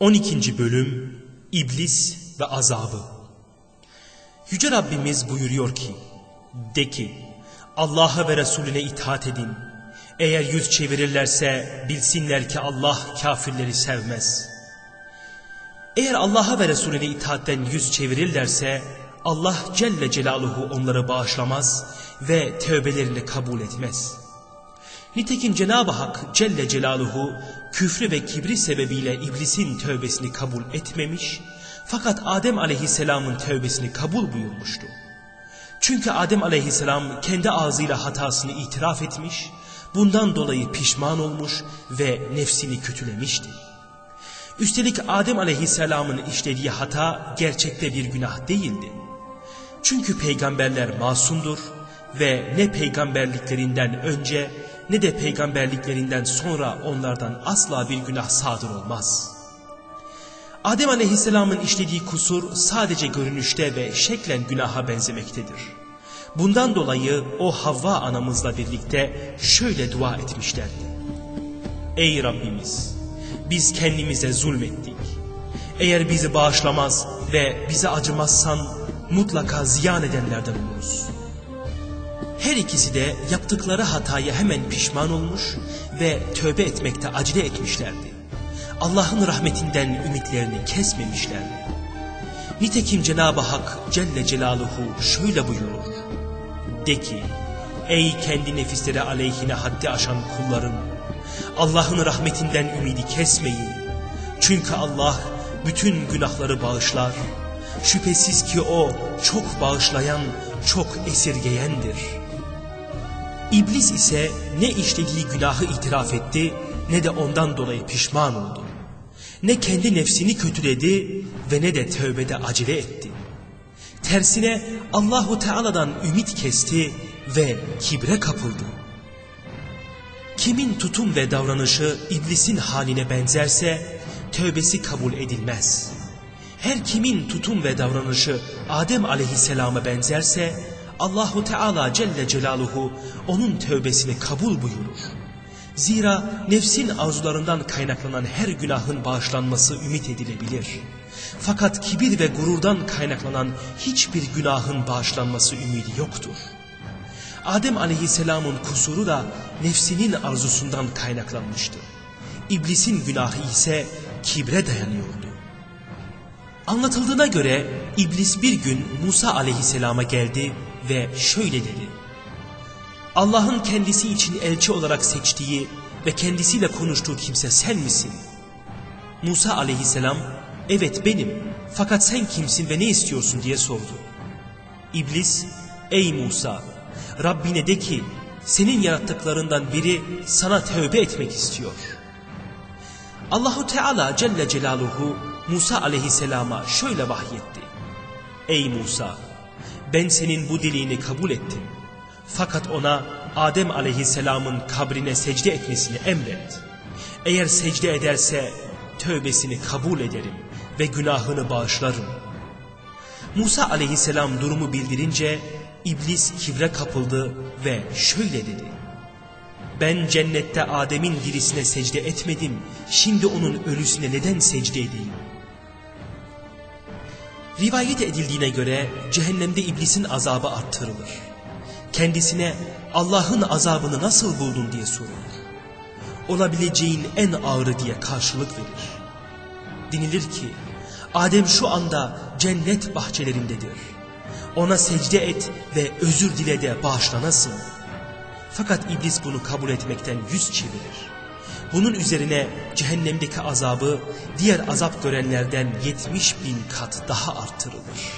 12. Bölüm İblis ve Azabı Yüce Rabbimiz buyuruyor ki De ki Allah'a ve Resulüne itaat edin. Eğer yüz çevirirlerse bilsinler ki Allah kafirleri sevmez. Eğer Allah'a ve Resulüne itaatten yüz çevirirlerse Allah Celle Celaluhu onları bağışlamaz ve tövbelerini kabul etmez. Nitekim Cenab-ı Hak Celle Celaluhu küfrü ve kibri sebebiyle iblisin tövbesini kabul etmemiş fakat Adem Aleyhisselam'ın tövbesini kabul buyurmuştu. Çünkü Adem Aleyhisselam kendi ağzıyla hatasını itiraf etmiş, bundan dolayı pişman olmuş ve nefsini kötülemişti. Üstelik Adem Aleyhisselam'ın işlediği hata gerçekte bir günah değildi. Çünkü peygamberler masumdur ve ne peygamberliklerinden önce ne de peygamberliklerinden sonra onlardan asla bir günah sadır olmaz. Adem aleyhisselamın işlediği kusur sadece görünüşte ve şeklen günaha benzemektedir. Bundan dolayı o Havva anamızla birlikte şöyle dua etmişlerdi. Ey Rabbimiz! Biz kendimize zulmettik. Eğer bizi bağışlamaz ve bize acımazsan mutlaka ziyan edenlerden oluruz. Her ikisi de yaptıkları hataya hemen pişman olmuş ve tövbe etmekte acele etmişlerdi. Allah'ın rahmetinden ümitlerini kesmemişlerdi. Nitekim Cenab-ı Hak Celle Celaluhu şöyle buyurur. De ki, ey kendi nefisleri aleyhine haddi aşan kullarım, Allah'ın rahmetinden ümidi kesmeyin. Çünkü Allah bütün günahları bağışlar. Şüphesiz ki O çok bağışlayan, çok esirgeyendir.'' İblis ise ne işlediği günahı itiraf etti ne de ondan dolayı pişman oldu. Ne kendi nefsini kötüledi ve ne de tövbede acele etti. Tersine Allahu Teala'dan ümit kesti ve kibre kapıldı. Kimin tutum ve davranışı iblisin haline benzerse tövbesi kabul edilmez. Her kimin tutum ve davranışı Adem aleyhisselama benzerse Allahu Teala Celle Celaluhu onun tövbesini kabul buyurur. Zira nefsin arzularından kaynaklanan her günahın bağışlanması ümit edilebilir. Fakat kibir ve gururdan kaynaklanan hiçbir günahın bağışlanması ümidi yoktur. Adem aleyhisselamın kusuru da nefsinin arzusundan kaynaklanmıştı. İblisin günahı ise kibre dayanıyordu. Anlatıldığına göre iblis bir gün Musa aleyhisselama geldi ve şöyle dedi. Allah'ın kendisi için elçi olarak seçtiği ve kendisiyle konuştuğu kimse sen misin? Musa aleyhisselam evet benim fakat sen kimsin ve ne istiyorsun diye sordu. İblis ey Musa Rabbine de ki senin yarattıklarından biri sana tövbe etmek istiyor. Allahu Teala Celle Celaluhu Musa aleyhisselama şöyle vahyetti. Ey Musa ben senin bu dileğini kabul ettim. Fakat ona Adem aleyhisselamın kabrine secde etmesini emret. Eğer secde ederse tövbesini kabul ederim ve günahını bağışlarım. Musa aleyhisselam durumu bildirince iblis kibre kapıldı ve şöyle dedi. Ben cennette Adem'in dirisine secde etmedim, şimdi onun ölüsüne neden secde edeyim? Rivayet edildiğine göre cehennemde iblisin azabı arttırılır. Kendisine Allah'ın azabını nasıl buldun diye sorulur. Olabileceğin en ağırı diye karşılık verir. Denilir ki Adem şu anda cennet bahçelerindedir. Ona secde et ve özür dile de bağışlanasın. Fakat iblis bunu kabul etmekten yüz çevirir. Bunun üzerine cehennemdeki azabı diğer azap görenlerden 70 bin kat daha artırılır.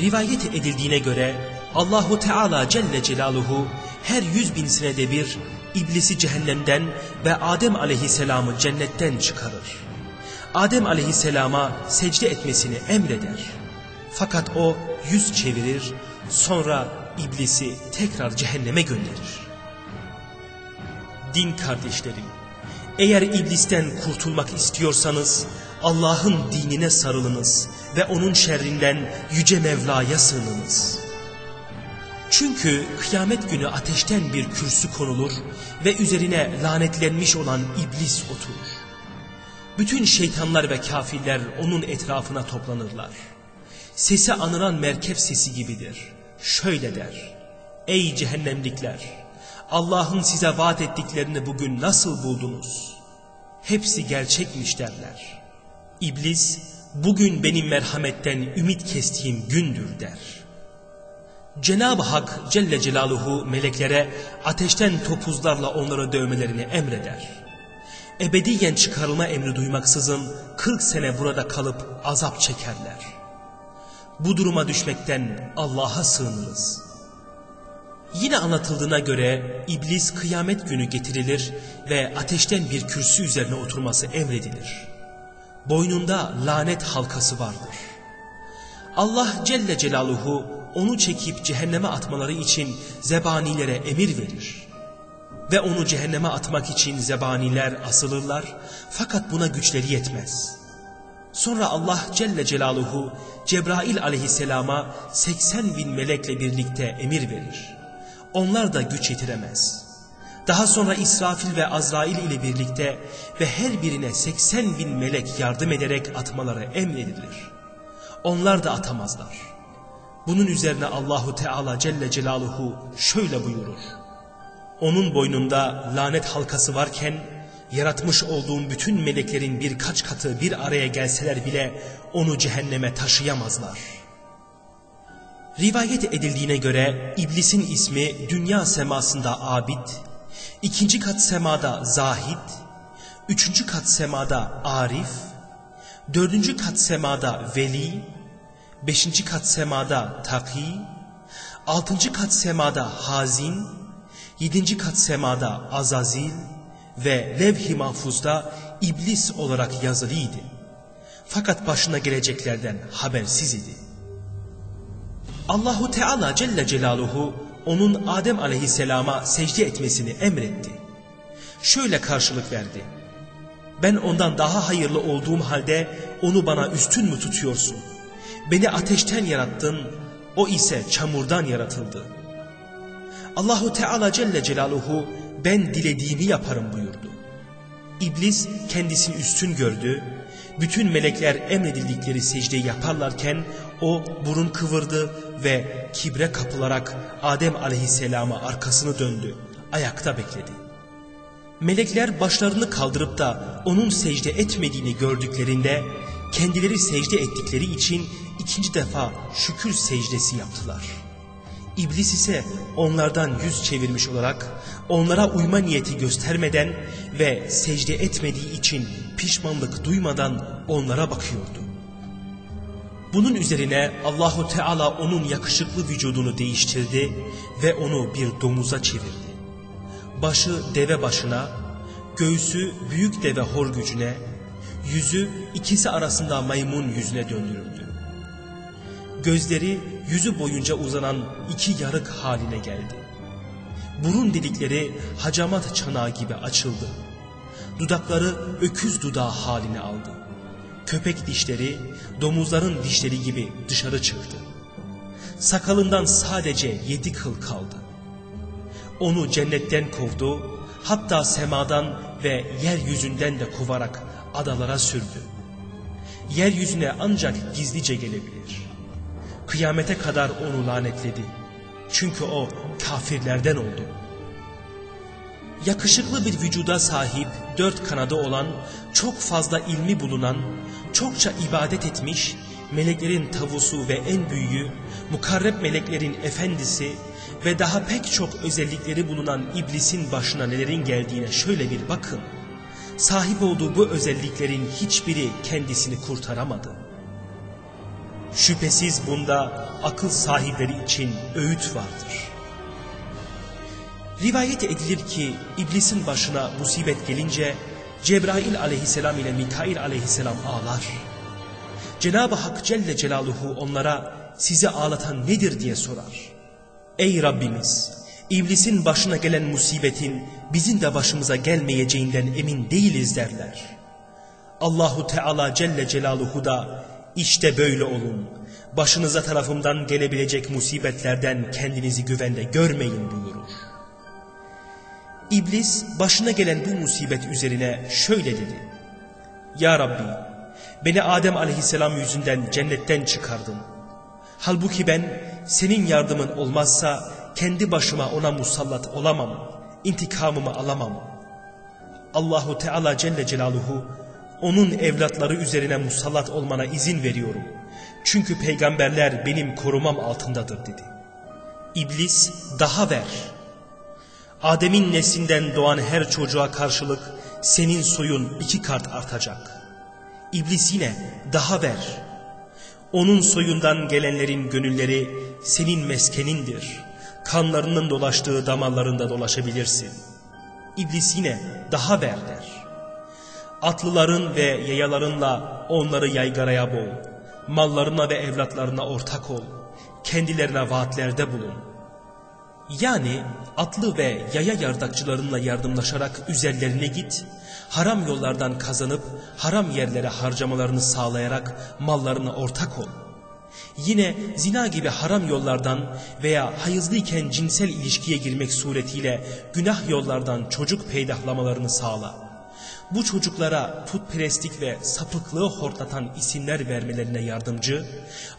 Rivayet edildiğine göre Allahu Teala Celle Celaluhu her yüz bin senede bir iblisi cehennemden ve Adem aleyhisselamı cennetten çıkarır. Adem aleyhisselama secde etmesini emreder. Fakat o yüz çevirir sonra iblisi tekrar cehenneme gönderir din kardeşlerim, eğer iblisten kurtulmak istiyorsanız Allah'ın dinine sarılınız ve onun şerrinden yüce Mevla'ya sığınınız. Çünkü kıyamet günü ateşten bir kürsü konulur ve üzerine lanetlenmiş olan iblis oturur. Bütün şeytanlar ve kafirler onun etrafına toplanırlar. Sesi anıran merkep sesi gibidir. Şöyle der. Ey cehennemlikler! Allah'ın size vaat ettiklerini bugün nasıl buldunuz? Hepsi gerçekmiş derler. İblis, bugün benim merhametten ümit kestiğim gündür der. Cenab-ı Hak Celle Celaluhu meleklere ateşten topuzlarla onları dövmelerini emreder. Ebediyen çıkarılma emri duymaksızın 40 sene burada kalıp azap çekerler. Bu duruma düşmekten Allah'a sığınırız. Yine anlatıldığına göre iblis kıyamet günü getirilir ve ateşten bir kürsü üzerine oturması emredilir. Boynunda lanet halkası vardır. Allah Celle Celaluhu onu çekip cehenneme atmaları için zebanilere emir verir. Ve onu cehenneme atmak için zebaniler asılırlar fakat buna güçleri yetmez. Sonra Allah Celle Celaluhu Cebrail aleyhisselama 80 bin melekle birlikte emir verir. Onlar da güç yetiremez. Daha sonra İsrafil ve Azrail ile birlikte ve her birine 80 bin melek yardım ederek atmaları emredilir. Onlar da atamazlar. Bunun üzerine Allahu Teala Celle Celaluhu şöyle buyurur. Onun boynunda lanet halkası varken yaratmış olduğum bütün meleklerin birkaç katı bir araya gelseler bile onu cehenneme taşıyamazlar. Rivayet edildiğine göre iblisin ismi dünya semasında abid, ikinci kat semada zahid, üçüncü kat semada arif, dördüncü kat semada veli, beşinci kat semada taki, altıncı kat semada hazin, yedinci kat semada azazil ve levh-i mahfuzda iblis olarak yazılıydı. Fakat başına geleceklerden habersiz idi. Allahu Teala Celle Celaluhu onun Adem aleyhisselama secde etmesini emretti. Şöyle karşılık verdi. Ben ondan daha hayırlı olduğum halde onu bana üstün mü tutuyorsun? Beni ateşten yarattın, o ise çamurdan yaratıldı. Allahu Teala Celle Celaluhu ben dilediğimi yaparım buyurdu. İblis kendisini üstün gördü. Bütün melekler emredildikleri secdeyi yaparlarken o burun kıvırdı ve kibre kapılarak Adem aleyhisselama arkasını döndü. Ayakta bekledi. Melekler başlarını kaldırıp da onun secde etmediğini gördüklerinde kendileri secde ettikleri için ikinci defa şükür secdesi yaptılar. İblis ise onlardan yüz çevirmiş olarak onlara uyma niyeti göstermeden ve secde etmediği için pişmanlık duymadan onlara bakıyordu. Bunun üzerine Allahu Teala onun yakışıklı vücudunu değiştirdi ve onu bir domuza çevirdi. Başı deve başına, göğsü büyük deve hor gücüne, yüzü ikisi arasında maymun yüzüne döndürüldü. Gözleri yüzü boyunca uzanan iki yarık haline geldi. Burun delikleri hacamat çanağı gibi açıldı. Dudakları öküz dudağı haline aldı. Köpek dişleri domuzların dişleri gibi dışarı çıktı. Sakalından sadece yedi kıl kaldı. Onu cennetten kovdu, hatta semadan ve yeryüzünden de kovarak adalara sürdü. Yeryüzüne ancak gizlice gelebilir. Kıyamete kadar onu lanetledi. Çünkü o kafirlerden oldu. Yakışıklı bir vücuda sahip, dört kanadı olan, çok fazla ilmi bulunan, çokça ibadet etmiş, meleklerin tavusu ve en büyüğü, mukarreb meleklerin efendisi ve daha pek çok özellikleri bulunan iblisin başına nelerin geldiğine şöyle bir bakın. Sahip olduğu bu özelliklerin hiçbiri kendisini kurtaramadı. Şüphesiz bunda akıl sahipleri için öğüt vardır. Rivayet edilir ki iblisin başına musibet gelince Cebrail aleyhisselam ile Mikail aleyhisselam ağlar. Cenab-ı Hak Celle Celaluhu onlara sizi ağlatan nedir diye sorar. Ey Rabbimiz! İblisin başına gelen musibetin bizim de başımıza gelmeyeceğinden emin değiliz derler. Allahu Teala Celle Celaluhu da işte böyle olun. Başınıza tarafımdan gelebilecek musibetlerden kendinizi güvende görmeyin buyurur. İblis başına gelen bu musibet üzerine şöyle dedi. Ya Rabbi beni Adem aleyhisselam yüzünden cennetten çıkardın. Halbuki ben senin yardımın olmazsa kendi başıma ona musallat olamam, intikamımı alamam. Allahu Teala Celle Celaluhu onun evlatları üzerine musallat olmana izin veriyorum. Çünkü peygamberler benim korumam altındadır dedi. İblis daha ver. Adem'in neslinden doğan her çocuğa karşılık senin soyun iki kart artacak. İblis yine daha ver. Onun soyundan gelenlerin gönülleri senin meskenindir. Kanlarının dolaştığı damarlarında dolaşabilirsin. İblis yine daha ver der. Atlıların ve yayalarınla onları yaygaraya boğ. Mallarına ve evlatlarına ortak ol. Kendilerine vaatlerde bulun. Yani atlı ve yaya yardakçılarınla yardımlaşarak üzerlerine git, haram yollardan kazanıp haram yerlere harcamalarını sağlayarak mallarına ortak ol. Yine zina gibi haram yollardan veya hayızlıyken cinsel ilişkiye girmek suretiyle günah yollardan çocuk peydahlamalarını sağla. Bu çocuklara putperestlik ve sapıklığı hortlatan isimler vermelerine yardımcı,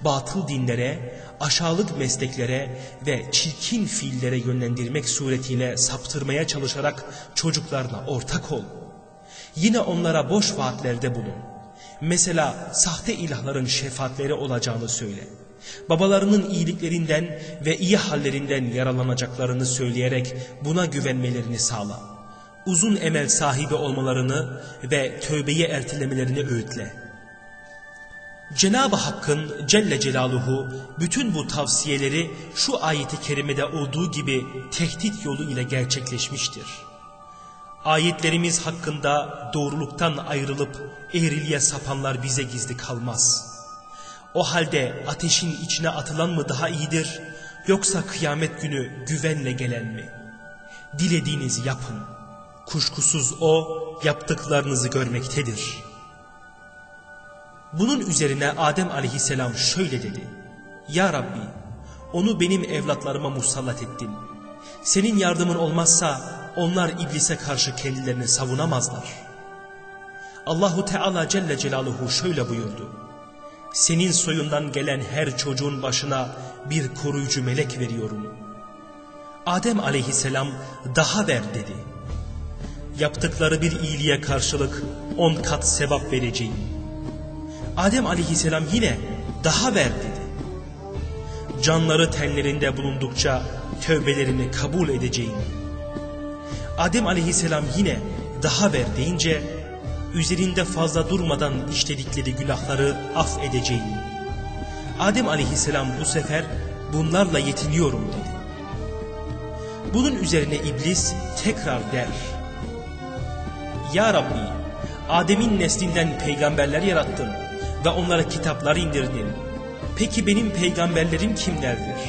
batıl dinlere, aşağılık mesleklere ve çirkin fiillere yönlendirmek suretiyle saptırmaya çalışarak çocuklarına ortak ol. Yine onlara boş vaatlerde bulun. Mesela sahte ilahların şefaatleri olacağını söyle. Babalarının iyiliklerinden ve iyi hallerinden yaralanacaklarını söyleyerek buna güvenmelerini sağla. Uzun emel sahibi olmalarını ve tövbeyi ertelemelerini öğütle. Cenab-ı Hakk'ın Celle Celaluhu bütün bu tavsiyeleri şu ayeti kerimede olduğu gibi tehdit yolu ile gerçekleşmiştir. Ayetlerimiz hakkında doğruluktan ayrılıp eğriliğe sapanlar bize gizli kalmaz. O halde ateşin içine atılan mı daha iyidir yoksa kıyamet günü güvenle gelen mi? Dilediğinizi yapın. Kuşkusuz o yaptıklarınızı görmektedir. Bunun üzerine Adem aleyhisselam şöyle dedi. Ya Rabbi onu benim evlatlarıma musallat ettin. Senin yardımın olmazsa onlar iblise karşı kendilerini savunamazlar. Allahu Teala Celle Celaluhu şöyle buyurdu. Senin soyundan gelen her çocuğun başına bir koruyucu melek veriyorum. Adem aleyhisselam daha ver dedi. Yaptıkları bir iyiliğe karşılık on kat sevap vereceğim. Adem aleyhisselam yine daha ver dedi. Canları tenlerinde bulundukça tövbelerini kabul edeceğim. Adem aleyhisselam yine daha ver deyince üzerinde fazla durmadan işledikleri günahları affedeceğim. Adem aleyhisselam bu sefer bunlarla yetiniyorum dedi. Bunun üzerine iblis tekrar der. Ya Rabbi Adem'in neslinden peygamberler yarattın ve onlara kitaplar indirdin. Peki benim peygamberlerim kimlerdir?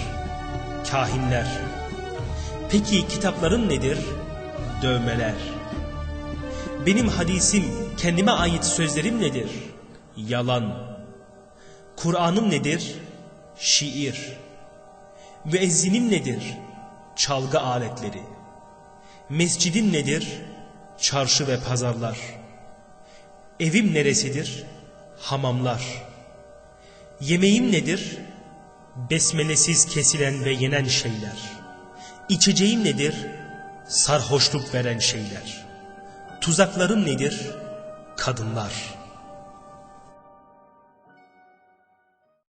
Kahinler. Peki kitapların nedir? Dövmeler. Benim hadisim, kendime ait sözlerim nedir? Yalan. Kur'an'ım nedir? Şiir. Müezzinim nedir? Çalgı aletleri. Mescidim nedir? Çarşı ve pazarlar. Evim neresidir? Hamamlar. Yemeğim nedir? Besmelesiz kesilen ve yenen şeyler. İçeceğim nedir? Sarhoşluk veren şeyler. Tuzaklarım nedir? Kadınlar.